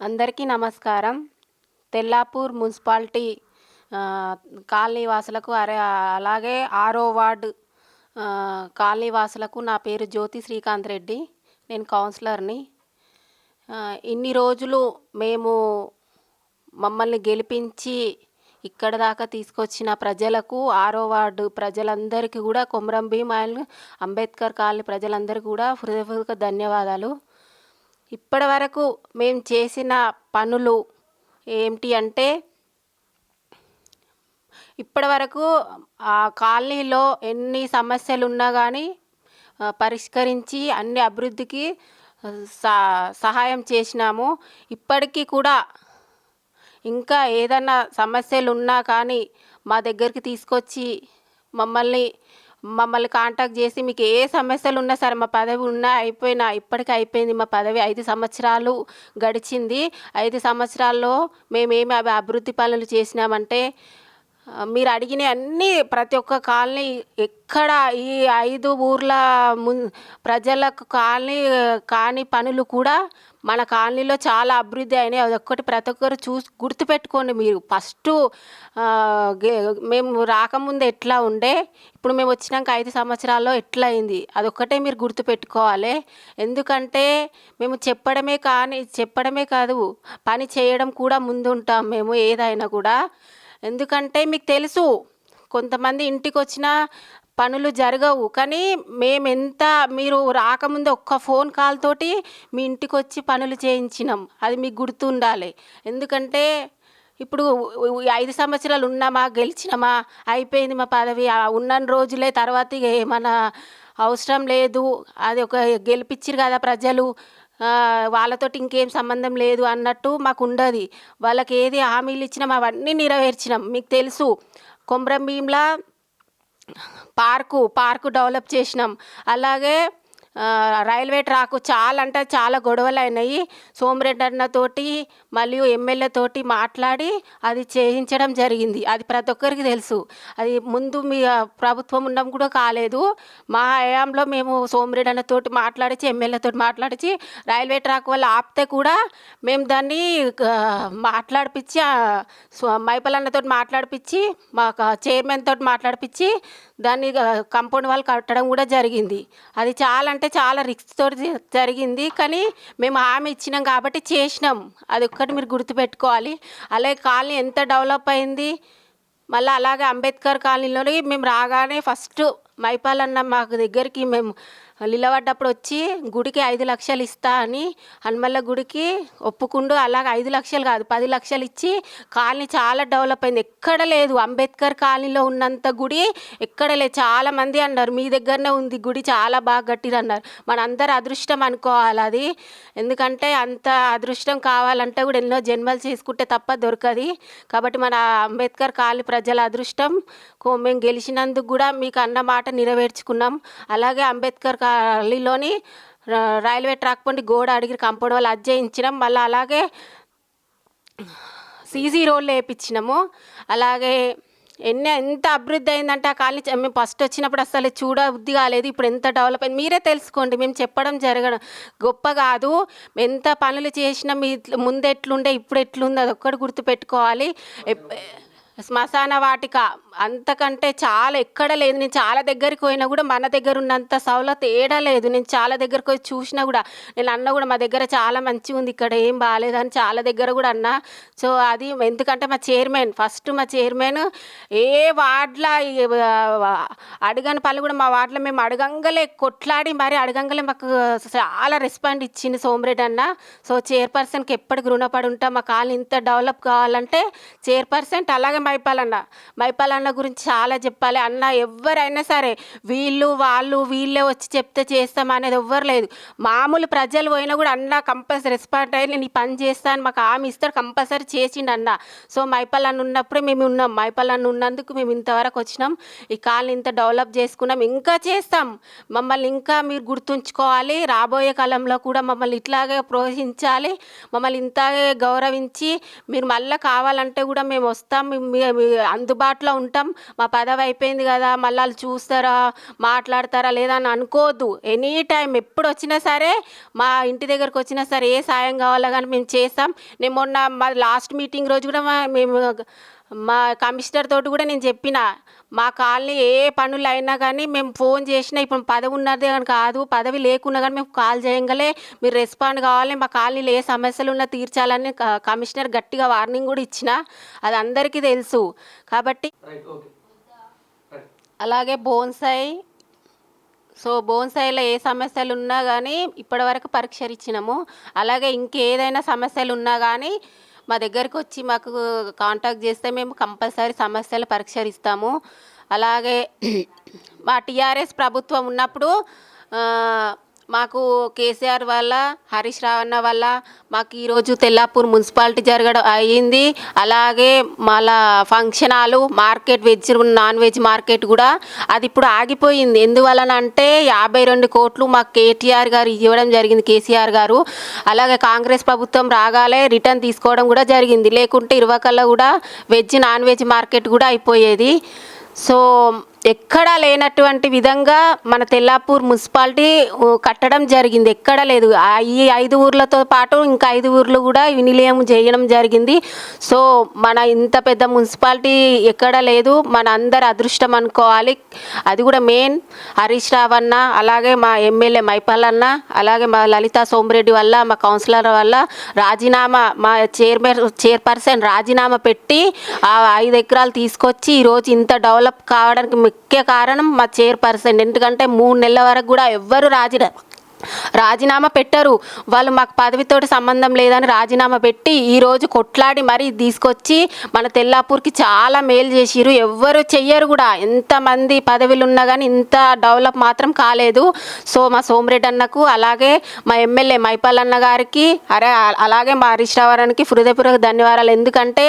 అందరికీ నమస్కారం. Tellapur municipality కాలనీవాసులకు colony వాసులకు అరే అలాగే ఆరో వార్డు కాలనీ వాసులకు నా పేరు జ్యోతి శ్రీకాంత్ రెడ్డి. నేను కౌన్సిలర్ని. ఇన్ని రోజులు మేము మమ్మల్ని గెలిపించి ఇక్కడ దాకా తీసుకొచ్చిన ప్రజలకు ఆరో వార్డు ప్రజలందరికీ కూడా కొమరం భీం అంబేద్కర్ కాలనీ ప్రజలందరికీ కూడా హృదయపూర్వక ధన్యవాదాలు. ఇప్పటి వరకు మేము చేసిన పనులు ఏమిటి అంటే ఇప్పటి వరకు ఆ కాలనీలో ఎన్ని సమస్యలు ఉన్నా కానీ పరిష్కరించి అన్ని అభివృద్ధికి సహాయం చేసినాము. ఇప్పటికీ కూడా ఇంకా ఏదైనా సమస్యలు ఉన్నా కానీ మా దగ్గరికి తీసుకొచ్చి మమ్మల్ని మమ్మల్ని కాంటాక్ట్ చేసి మీకు ఏ సమస్యలు ఉన్నా సరే మా పదవి ఉన్నా అయిపోయినా ఇప్పటికీ అయిపోయింది మా పదవి ఐదు సంవత్సరాలు గడిచింది. ఐదు సంవత్సరాల్లో మేమేమి అభివృద్ధి పనులు చేసినామంటే మీరు అడిగిన అన్ని ప్రతి ఒక్క కాలనీ ఎక్కడ ఈ ఐదు ఊర్ల ము ప్రజలకు కాలనీ కాని పనులు కూడా మన కాలనీలో చాలా అభివృద్ధి అయినాయి. అదొక్కటి ప్రతి ఒక్కరు చూసి గుర్తుపెట్టుకోండి మీరు. ఫస్ట్ మేము రాకముందు ఎట్లా ఉండే ఇప్పుడు మేము వచ్చినాక ఐదు సంవత్సరాల్లో ఎట్లా అయింది అదొక్కటే మీరు గుర్తుపెట్టుకోవాలి. ఎందుకంటే మేము చెప్పడమే కానీ చెప్పడమే కాదు పని చేయడం కూడా ముందుంటాం మేము ఏదైనా కూడా. ఎందుకంటే మీకు తెలుసు కొంతమంది ఇంటికి వచ్చిన పనులు జరగవు. కానీ మేము ఎంత మీరు రాకముందే ఒక్క ఫోన్ కాల్ తోటి మీ ఇంటికి వచ్చి పనులు చేయించినాం. అది మీకు గుర్తుండాలి. ఎందుకంటే ఇప్పుడు ఐదు సంవత్సరాలు ఉన్నామా గెలిచినామా అయిపోయింది మా పదవి. ఉన్న రోజులే తర్వాత ఏమన్నా అవసరం లేదు. అది ఒక గెలిపించారు కదా ప్రజలు. వాళ్ళతోటి ఇంకేం సంబంధం లేదు అన్నట్టు మాకు ఉండదు వాళ్ళకి ఏది హామీలు ఇచ్చినాం అవన్నీ నెరవేర్చినాం. మీకు తెలుసు కొమరం భీంలా పార్కు పార్కు డెవలప్ చేసినాం. అలాగే రైల్వే ట్రాక్ చాలా అంటే చాలా గొడవలు అయినాయి సోమరెడ్డి అన్నతోటి మరియు ఎమ్మెల్యే తోటి మాట్లాడి అది చేయించడం జరిగింది. అది ప్రతి ఒక్కరికి తెలుసు. అది ముందు మీ ప్రభుత్వం ఉండడం కూడా కాలేదు. మా హయాంలో మేము సోమరెడ్డి అన్నతోటి మాట్లాడిచి ఎమ్మెల్యేతో తోటి రైల్వే ట్రాక్ వల్ల ఆపితే కూడా మేము దాన్ని మాట్లాడిపించి మైపల్ అన్నతో మాట్లాడిపించి మా చైర్మన్ తోటి మాట్లాడిపించి దాన్ని కంపౌండ్ వాళ్ళు కట్టడం కూడా జరిగింది. అది చాలా అంటే చాలా రిస్క్ తోటి జరిగింది. కానీ మేము హామీ ఇచ్చినాం కాబట్టి చేసినాం. అది ఒక్కటి మీరు గుర్తుపెట్టుకోవాలి. అలాగే కాలనీ ఎంత డెవలప్ అయింది? మళ్ళీ అలాగే అంబేద్కర్ కాలనీలోని మేము రాగానే ఫస్ట్ మైపాల్ అన్న మాకు దగ్గరికి మేము నిలబడ్డప్పుడు వచ్చి గుడికి ఐదు లక్షలు ఇస్తా అని హనుమల్ల గుడికి ఒప్పుకుండు. అలాగ ఐదు లక్షలు కాదు పది లక్షలు ఇచ్చి కాలనీ చాలా డెవలప్ అయింది. ఎక్కడ లేదు. అంబేద్కర్ కాలనీలో ఉన్నంత గుడి ఎక్కడ లేదు. చాలా మంది అన్నారు మీ దగ్గరనే ఉంది గుడి చాలా బాగా కట్టిరు అన్నారు. మనందరి అదృష్టం అనుకోవాలి అది. ఎందుకంటే అంత అదృష్టం కావాలంటే కూడా ఎన్నో జన్మలు చేసుకుంటే తప్ప దొరకది. కాబట్టి మన అంబేద్కర్ కాలనీ ప్రజల అదృష్టం. కో- మేము గెలిచినందుకు కూడా మీకు అన్న మాట నెరవేర్చుకున్నాం. అలాగే అంబేద్కర్ కాలనీలోని రైల్వే ట్రాక్ పండి గోడ అడిగి కంపౌండ్ వాళ్ళు అజ్జయించినాం మళ్ళీ అలాగే సీజీ రోడ్లు వేయించినాము అలాగే ఎన్ని ఎంత అభివృద్ధి అయిందంటే ఆ కాలనీ మేము ఫస్ట్ వచ్చినప్పుడు అసలు చూడ బుద్ధి కాలేదు. ఇప్పుడు ఎంత డెవలప్ అయింది మీరే తెలుసుకోండి. మేము చెప్పడం జరగడం గొప్ప కాదు. ఎంత పనులు చేసినా మీ ముందు ఎట్లుండే ఇప్పుడు ఎట్లుంది అది ఒక్కటి గుర్తుపెట్టుకోవాలి. శ్మశాన వాటిక. అంతకంటే చాలా ఎక్కడ లేదు. నేను చాలా దగ్గరికి పోయినా కూడా మన దగ్గర ఉన్నంత సౌలత్ ఏడా లేదు. నేను చాలా దగ్గరకు పోయి చూసినా కూడా నేను అన్న కూడా మా దగ్గర చాలా మంచిగా ఉంది. ఇక్కడ ఏం బాగాలేదని చాలా దగ్గర కూడా అన్నా. సో అది ఎందుకంటే మా చైర్మన్ ఫస్ట్ మా చైర్మన్ ఏ వార్డ్ల అడగని పనులు కూడా మా వార్డులో మేము అడగంగలే. కొట్లాడి మరి అడగంగలే. మాకు చాలా రెస్పాండ్ ఇచ్చింది సోమరెడ్డి అన్న. సో చైర్పర్సన్కి ఎప్పటికి రుణపడి ఉంటాం. మా కాలు ఇంత డెవలప్ కావాలంటే చైర్పర్సన్ అలాగే మైపాలన్న. మైపాలన్న గురించి చాలా చెప్పాలి. అన్న ఎవరైనా సరే వీళ్ళు వాళ్ళు వీళ్ళే వచ్చి చెప్తే చేస్తాం అనేది ఎవ్వరు లేదు. మామూలు ప్రజలు పోయినా కూడా అన్న కంపల్సరీ రెస్పాండ్ అయ్యి నేను పని చేస్తాను మాకు హామీ ఇస్తాడు కంపల్సరీ చేసిండు అన్న. సో మైపాల్ అన్న ఉన్నప్పుడే మేము ఉన్నాం. మైపాల్ అన్న ఉన్నందుకు మేము ఇంతవరకు వచ్చినాం. ఈ కాలనీ ఇంత డెవలప్ చేసుకున్నాం. ఇంకా చేస్తాం. మమ్మల్ని ఇంకా మీరు గుర్తుంచుకోవాలి. రాబోయే కాలంలో కూడా మమ్మల్ని ఇట్లాగే ప్రోత్సహించాలి. మమ్మల్ని ఇంతగే గౌరవించి మీరు మళ్ళీ కావాలంటే కూడా మేము వస్తాం. మీ అందుబాటులో ఉంటాం. మా పదవి అయిపోయింది కదా మళ్ళీ వాళ్ళు చూస్తారా మాట్లాడతారా లేదా అని అనుకోవద్దు. ఎనీ టైం ఎప్పుడు వచ్చినా సరే మా ఇంటి దగ్గరకు వచ్చినా సరే ఏ సాయం కావాలో కానీ మేము చేస్తాం. నేను మొన్న మా లాస్ట్ మీటింగ్ రోజు కూడా మేము మా కమిషనర్ తోటి కూడా నేను చెప్పిన. మా కాలనీ ఏ పనులు అయినా కానీ మేము ఫోన్ చేసినా ఇప్పుడు పదవి ఉన్నది అని కాదు పదవి లేకున్నా కానీ మేము కాల్ చేయగలే. మీరు రెస్పాండ్ కావాలి మా కాలనీలో ఏ సమస్యలు ఉన్నా తీర్చాలని కమిషనర్ గట్టిగా వార్నింగ్ కూడా ఇచ్చిన అది అందరికీ తెలుసు. కాబట్టి అలాగే బోన్సాయి సో బోన్సాయిలో ఏ సమస్యలు ఉన్నా కానీ ఇప్పటివరకు పరిష్కరించినాము అలాగే ఇంకేదైనా సమస్యలు ఉన్నా కానీ మా దగ్గరకు వచ్చి మాకు కాంటాక్ట్ చేస్తే మేము కంపల్సరీ సమస్యలు పరిష్కరిస్తాము. అలాగే మా టీఆర్ఎస్ ప్రభుత్వం ఉన్నప్పుడు మాకు కేసీఆర్ వల్ల హరీష్ రావణ వల్ల మాకు ఈరోజు తెల్లాపూర్ మున్సిపాలిటీ జరగడం అయ్యింది అలాగే మళ్ళా function hall market veg non veg market కూడా అది ఇప్పుడు ఆగిపోయింది. ఎందువలన అంటే యాభై రెండు కోట్లు మాకు కేటీఆర్ గారు ఇవ్వడం జరిగింది కేసీఆర్ గారు. అలాగే కాంగ్రెస్ ప్రభుత్వం రాగాలే రిటర్న్ తీసుకోవడం కూడా జరిగింది. లేకుంటే ఇరవకల్లా కూడా వెజ్ నాన్ వెజ్ మార్కెట్ కూడా అయిపోయేది. సో ఎక్కడా లేనటువంటి విధంగా మన తెల్లాపూర్ మున్సిపాలిటీ కట్టడం జరిగింది. ఎక్కడ లేదు. ఆ ఈ ఐదు ఊర్లతో పాటు ఇంకా ఐదు ఊర్లు కూడా వినిలయం చేయడం జరిగింది. సో మన ఇంత పెద్ద మున్సిపాలిటీ ఎక్కడ లేదు. మన అందరి అదృష్టం అనుకోవాలి. అది కూడా మెయిన్. హరీష్ రావు అన్న అలాగే మా ఎమ్మెల్యే మైపాల్ అన్న అలాగే మా లలిత సోమిరెడ్డి వల్ల మా కౌన్సిలర్ వల్ల రాజీనామా మా చైర్మన్ చైర్పర్సన్ రాజీనామా పెట్టి ఆ ఐదు ఎకరాలు తీసుకొచ్చి ఈరోజు ఇంత డెవలప్ కావడానికి ముఖ్య కారణం మా చైర్పర్సన్. ఎందుకంటే మూడు నెలల వరకు కూడా ఎవ్వరు రాజీనామా రాజీనామా పెట్టరు. వాళ్ళు మాకు పదవితోటి సంబంధం లేదని రాజీనామా పెట్టి ఈరోజు కొట్లాడి మరీ తీసుకొచ్చి మన తెల్లాపూర్కి చాలా మేలు చేసిరు ఎవ్వరు చెయ్యరు కూడా. ఎంతమంది పదవులు ఉన్నా కానీ ఇంత డెవలప్ మాత్రం కాలేదు. సో మా సోమరెడ్డి అన్నకు అలాగే మా ఎమ్మెల్యే మైపాల్ అన్న గారికి అరే అలాగే మా హరీష్ రావారానికి హృదయపూర్వక ధన్యవాదాలు. ఎందుకంటే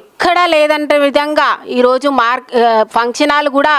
ఎక్కడా లేదంటే విధంగా ఈరోజు మార్క్ ఫంక్షన్ హాల్ కూడా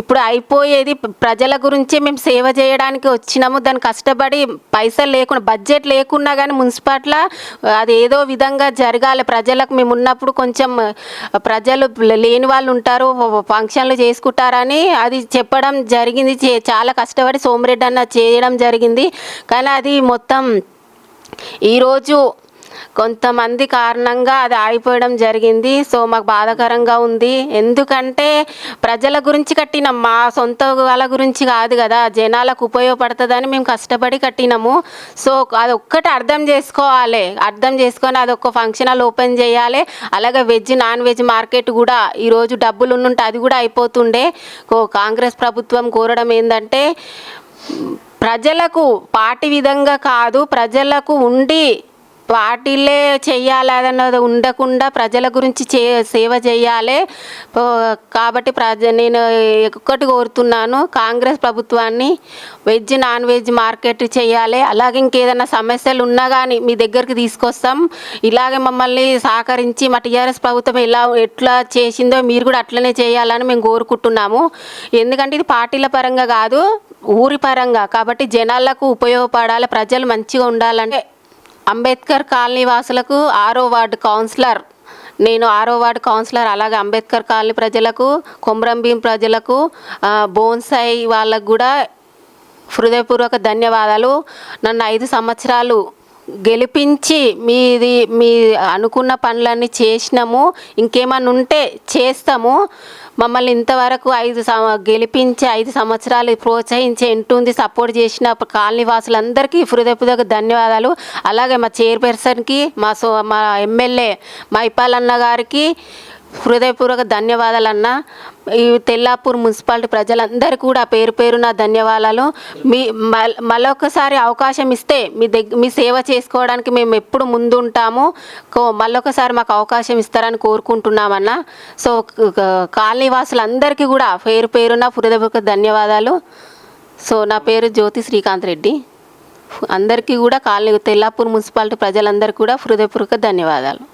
ఇప్పుడు అయిపోయేది. ప్రజల గురించి మేము సేవ చేయడానికి వచ్చినాము. దాని కష్టం కష్టపడి పైసలు లేకుండా బడ్జెట్ లేకున్నా కానీ మున్సిపాలిటీలో అది ఏదో విధంగా జరగాలి. ప్రజలకు మేము ఉన్నప్పుడు కొంచెం ప్రజలు లేని వాళ్ళు ఉంటారు ఫంక్షన్లు చేసుకుంటారని అది చెప్పడం జరిగింది. చే- చాలా కష్టపడి సోమరెడ్డి అన్న చేయడం జరిగింది. కానీ అది మొత్తం ఈరోజు కొంతమంది కారణంగా అది ఆగిపోవడం జరిగింది. సో మాకు బాధాకరంగా ఉంది. ఎందుకంటే ప్రజల గురించి కట్టినాం. మా సొంత వాళ్ళ గురించి కాదు కదా. జనాలకు ఉపయోగపడుతుందని మేము కష్టపడి కట్టినాము. సో అది ఒక్కటి అర్థం చేసుకోవాలి. అర్థం చేసుకొని అది ఒక ఫంక్షన్ హాల్ ఓపెన్ చేయాలి. అలాగే వెజ్ నాన్ వెజ్ మార్కెట్ కూడా ఈరోజు డబ్బులు ఉంటే అది కూడా అయిపోతుండే. కో- కాంగ్రెస్ ప్రభుత్వం కోరడం ఏంటంటే ప్రజలకు పార్టీ విధంగా కాదు ప్రజలకు ఉండి పార్టీలే చేయాలి అన్నది ఉండకుండా ప్రజల గురించి చే సేవ చేయాలి కాబట్టి ప్రజ నేను ఒక్కటి కోరుతున్నాను. కాంగ్రెస్ ప్రభుత్వాన్ని వెజ్ నాన్ వెజ్ మార్కెట్ చేయాలి అలాగే ఇంకేదైనా సమస్యలు ఉన్నా కానీ మీ దగ్గరికి తీసుకొస్తాం. ఇలాగే మమ్మల్ని సహకరించి మా టీఆర్ఎస్ ప్రభుత్వం ఎలా ఎట్లా చేసిందో మీరు కూడా అట్లనే చేయాలని మేము కోరుకుంటున్నాము. ఎందుకంటే ఇది పార్టీల పరంగా కాదు ఊరి పరంగా. కాబట్టి జనాలకు ఉపయోగపడాలి ప్రజలు మంచిగా ఉండాలంటే అంబేద్కర్ కాలనీ వాసులకు ఆరో వార్డు కౌన్సిలర్. నేను ఆరో వార్డు కౌన్సిలర్. అలాగే అంబేద్కర్ కాలనీ ప్రజలకు కొమరంభీం ప్రజలకు బోన్సాయి వాళ్ళకు కూడా హృదయపూర్వక ధన్యవాదాలు. నన్ను ఐదు సంవత్సరాలు గెలిపించి మీది మీ అనుకున్న పనులన్నీ చేసినాము. ఇంకేమన్నా ఉంటే చేస్తాము. మమ్మల్ని ఇంతవరకు ఐదు సం- గెలిపించి ఐదు సంవత్సరాలు ప్రోత్సహించి ఎంటుంది సపోర్ట్ చేసిన కాలనీ వాసులందరికీ హృదయపూర్వక ధన్యవాదాలు. అలాగే మా చైర్పర్సన్కి మా సో మా ఎమ్మెల్యే మైపాల్ అన్న గారికి హృదయపూర్వక ధన్యవాదాలు ఈ తెల్లాపూర్ మున్సిపాలిటీ ప్రజలందరికీ కూడా పేరు పేరున ధన్యవాదాలు. మీ మల్- మళ్ళొకసారి అవకాశం ఇస్తే మీ దగ్గర మీ సేవ చేసుకోవడానికి మేము ఎప్పుడు ముందు ఉంటాము కో మళ్ళొకసారి మాకు అవకాశం ఇస్తారని కోరుకుంటున్నామన్న. సో కాలనీ వాసులందరికీ కూడా పేరు పేరున హృదయపూర్వక ధన్యవాదాలు. సో నా పేరు జ్యోతి శ్రీకాంత్ రెడ్డి. అందరికీ కూడా కాలనీ తెల్లాపూర్ మున్సిపాలిటీ ప్రజలందరికీ కూడా హృదయపూర్వక ధన్యవాదాలు.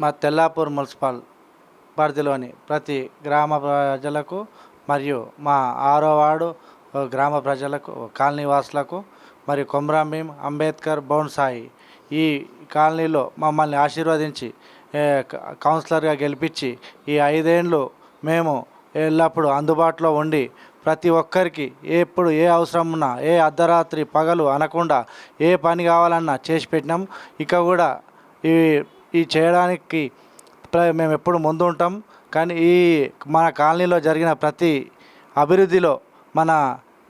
మా తెల్లాపూర్ మున్సిపల్ పరిధిలోని ప్రతి గ్రామ ప్రజలకు మరియు మా ఆరో వార్డు గ్రామ ప్రజలకు కాలనీ వాసులకు మరియు కొమరాంభీం అంబేద్కర్ బౌన్సాయి ఈ కాలనీలో మమ్మల్ని ఆశీర్వదించి కౌన్సిలర్గా గెలిపించి ఈ ఐదేండ్లు మేము ఎల్లప్పుడూ అందుబాటులో ఉండి ప్రతి ఒక్కరికి ఎప్పుడు ఏ అవసరం ఉన్నా ఏ అర్ధరాత్రి పగలు అనకుండా ఏ పని కావాలన్నా చేసి పెట్టినాం. ఇక కూడా ఈ ఈ చేయడానికి మేము ఎప్పుడు ముందు ఉంటాం. కానీ ఈ మన కాలనీలో జరిగిన ప్రతి అభివృద్ధిలో మన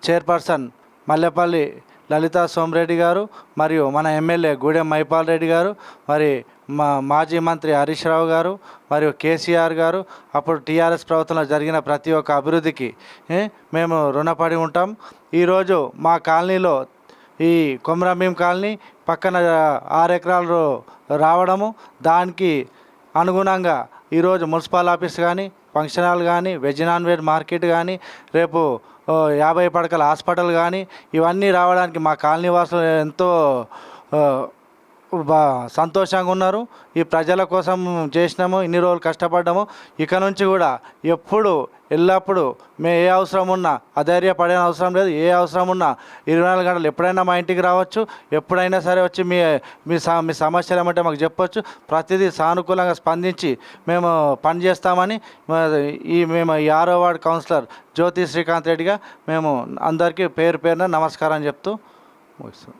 చైర్పర్సన్ మల్లెపల్లి లలితా సోమరెడ్డి గారు మరియు మన ఎమ్మెల్యే గూడెం మైపాల్ రెడ్డి గారు మరి మా మాజీ మంత్రి హరీష్ రావు గారు మరియు కేసీఆర్ గారు అప్పుడు టీఆర్ఎస్ ప్రభుత్వంలో జరిగిన ప్రతి ఒక్క అభివృద్ధికి మేము రుణపడి ఉంటాం. ఈరోజు మా కాలనీలో ఈ కొమరంభీం కాలనీ పక్కన ఆరు ఎకరాలు రావడము దానికి అనుగుణంగా ఈరోజు మున్సిపల్ ఆఫీస్ కానీ ఫంక్షన్ హాల్ కానీ వెజ్ నాన్ వెజ్ మార్కెట్ కానీ రేపు యాభై పడకల హాస్పిటల్ కానీ ఇవన్నీ రావడానికి మా కాలనీ వాసులు ఎంతో సంతోషంగా ఉన్నారు. ఈ ప్రజల కోసం చేసినాము ఇన్ని రోజులు కష్టపడ్డాము. ఇక నుంచి కూడా ఎప్పుడు ఎల్లప్పుడూ మేము ఏ అవసరం ఉన్నా అధైర్యపడే అవసరం లేదు. ఏ అవసరం ఉన్నా ఇరవై నాలుగు గంటలు ఎప్పుడైనా మా ఇంటికి రావచ్చు. ఎప్పుడైనా సరే వచ్చి మీ మీ స మీ సమస్యలు ఏమంటే మాకు చెప్పొచ్చు. ప్రతిదీ సానుకూలంగా స్పందించి మేము పనిచేస్తామని ఈ మేము ఈ ఆరో వార్డు కౌన్సిలర్ జ్యోతి శ్రీకాంత్ రెడ్డిగా మేము అందరికీ పేరు పేరున నమస్కారం చెప్తూ ముగిస్తాం